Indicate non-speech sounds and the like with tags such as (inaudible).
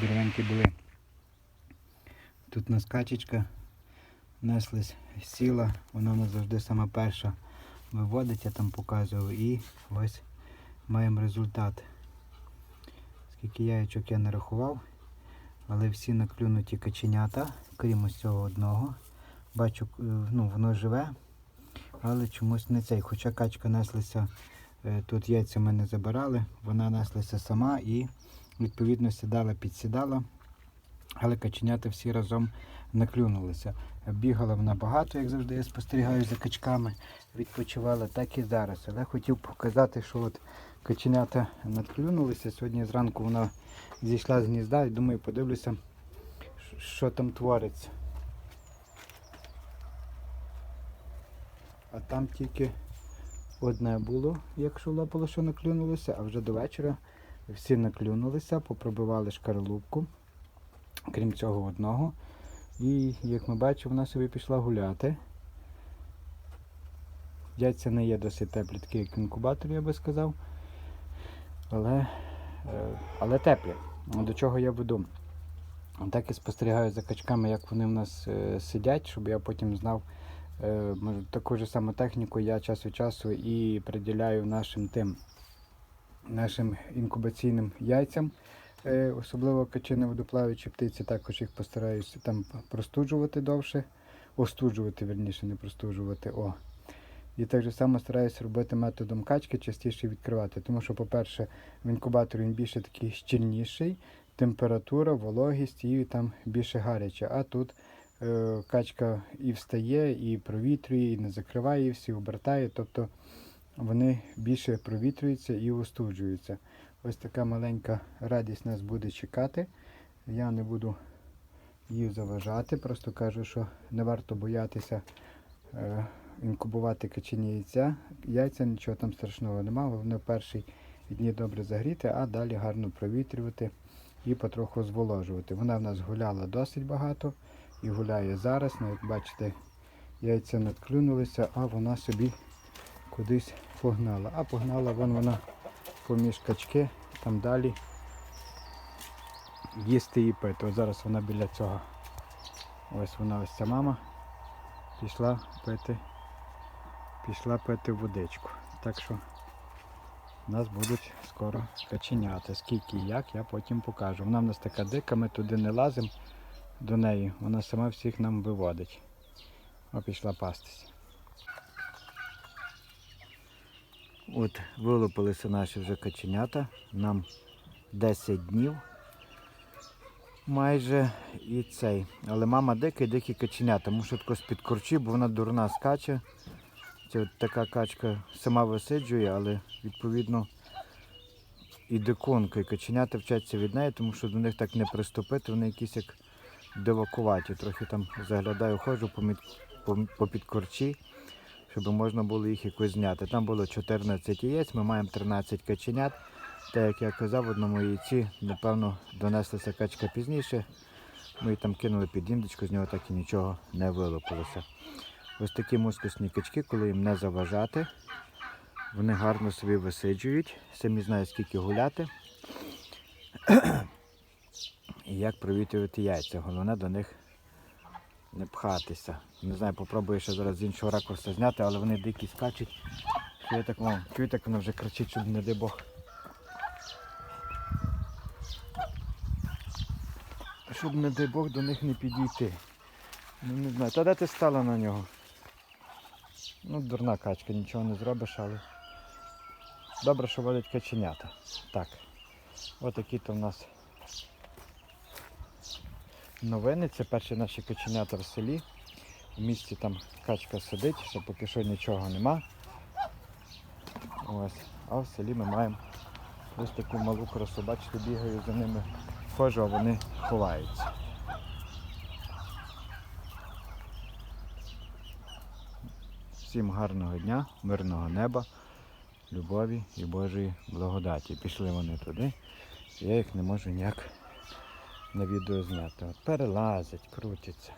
деревеньки були. Тут у нас качечка неслась, сіла, вона у нас завжди сама перша виводить, я там показував, і ось маємо результат. Скільки яєчок я не рахував, але всі наклюнуті каченята, крім ось цього одного. Бачу, е, ну, воно живе, але чомусь не цей. Хоча качка неслася, е, тут яйця ми не забирали, вона неслася сама і відповідно сідала, підсідала. Але каченята всі разом наклюнулися. Бігала вона багато, як завжди, я спостерігаю за качками, відпочивала, так і зараз. Але хотів показати, що от каченята надклюнулися. Сьогодні зранку вона зійшла з гнізда і думаю, подивлюся, що там твориться. А там тільки одне було, якщо лопало, що наклюнулося, а вже до вечора всі наклюнулися, попробивали шкаралупку, крім цього одного. І, як ми бачимо, вона собі пішла гуляти. Яйця не є досить теплі, такі як в інкубаторі, я би сказав. Але, е, але теплі. До чого я веду? Так і спостерігаю за качками, як вони в нас е, сидять, щоб я потім знав. Е, таку ж саму техніку я час від часу і приділяю нашим тим нашим інкубаційним яйцям. Е, Особливо качини водоплаваючі птиці, також їх постараюся там простуджувати довше, остуджувати, верніше, не простуджувати. О. І так же само стараюся робити методом качки, частіше відкривати. Тому що, по-перше, в інкубаторі він більше такий щільніший, температура, вологість і там більше гаряче. А тут е, качка і встає, і провітрює, і не закриває, і всі обертає. Тобто вони більше провітрюються і остуджуються. Ось така маленька радість нас буде чекати. Я не буду її заважати, просто кажу, що не варто боятися е, інкубувати качині яйця. Яйця нічого там страшного немає, вони в перші дні добре загріти, а далі гарно провітрювати і потроху зволожувати. Вона в нас гуляла досить багато і гуляє зараз. Навіть бачите, яйця надклюнулися, а вона собі кудись погнала. А погнала вон вона поміж качки, там далі їсти і пити. Ось зараз вона біля цього. Ось вона ось ця мама пішла пити, пішла пити водичку. Так що нас будуть скоро каченята. Скільки і як, я потім покажу. Вона в нас така дика, ми туди не лазимо до неї, вона сама всіх нам виводить. О, пішла пастися. От вилупилися наші вже каченята. Нам 10 днів майже і цей. Але мама дикі, дикі каченята. Мушу тако з-під корчі, бо вона дурна скаче. Це от така качка сама висиджує, але відповідно і дикунка, і каченята вчаться від неї, тому що до них так не приступити, вони якісь як дивакуваті. Трохи там заглядаю, ходжу по, по, по під корчі щоб можна було їх якось зняти. Там було 14 яєць, ми маємо 13 каченят. Та як я казав, в одному яйці, напевно, донеслася качка пізніше. Ми там кинули під індичку, з нього так і нічого не вилупилося. Ось такі мускусні качки, коли їм не заважати, вони гарно собі висиджують, самі знають, скільки гуляти. (clears throat) І як провітрювати яйця. Головне до них не пхатися. Не знаю, попробую ще зараз з іншого ракурсу зняти, але вони дикі скачуть. Що я так воно вже кричить, щоб не дай Бог. Щоб не дай Бог до них не підійти. Ну не знаю. Та де ти стала на нього? Ну, дурна качка, нічого не зробиш, але добре, що водять каченята. Так. Отакі то в нас новини. Це перші наші каченята в селі. У місті там качка сидить, ще поки що нічого нема. Ось. А в селі ми маємо ось таку малу красу. Бачите, бігаю за ними, ходжу, вони ховаються. Всім гарного дня, мирного неба, любові і Божої благодаті. Пішли вони туди. Я їх не можу ніяк на відео зняти. От перелазять, крутяться.